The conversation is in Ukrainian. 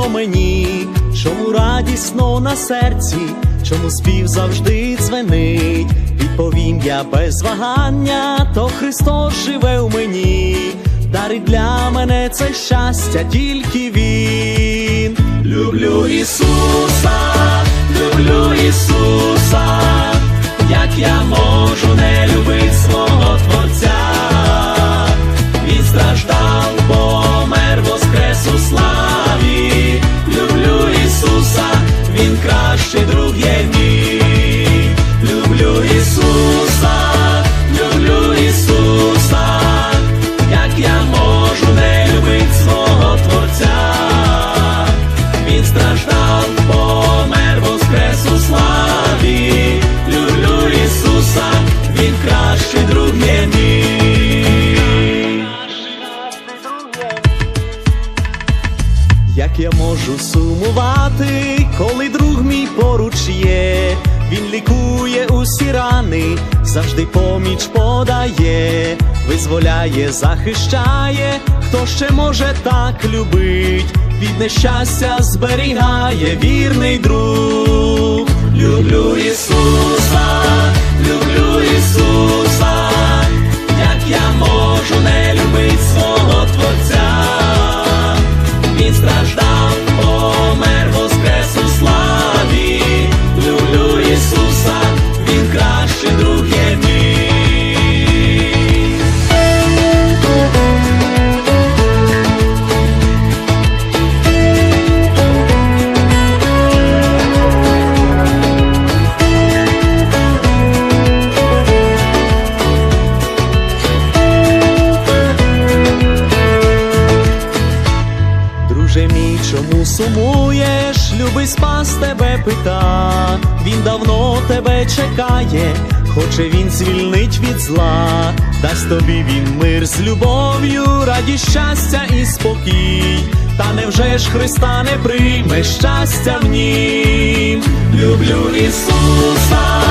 воно мені, чому радісно на серці, чому спів завжди дзвенить, відповім я без вагання, то Христос живе у мені, дарить для мене це щастя, тільки Він. Люблю Ісуса, люблю Ісуса. Я можу сумувати, коли друг мій поруч є, він лікує усі рани, завжди поміч подає, визволяє, захищає, хто ще може так любить, від нещастя зберігає вірний друг. Люблю Ісуса, люблю сумуєш? Любий спас тебе пита. Він давно тебе чекає, хоче він звільнить від зла, дасть тобі він мир з любов'ю, радість, щастя і спокій. Та невже ж Христа не прийме щастя в нім? Люблю Ісуса,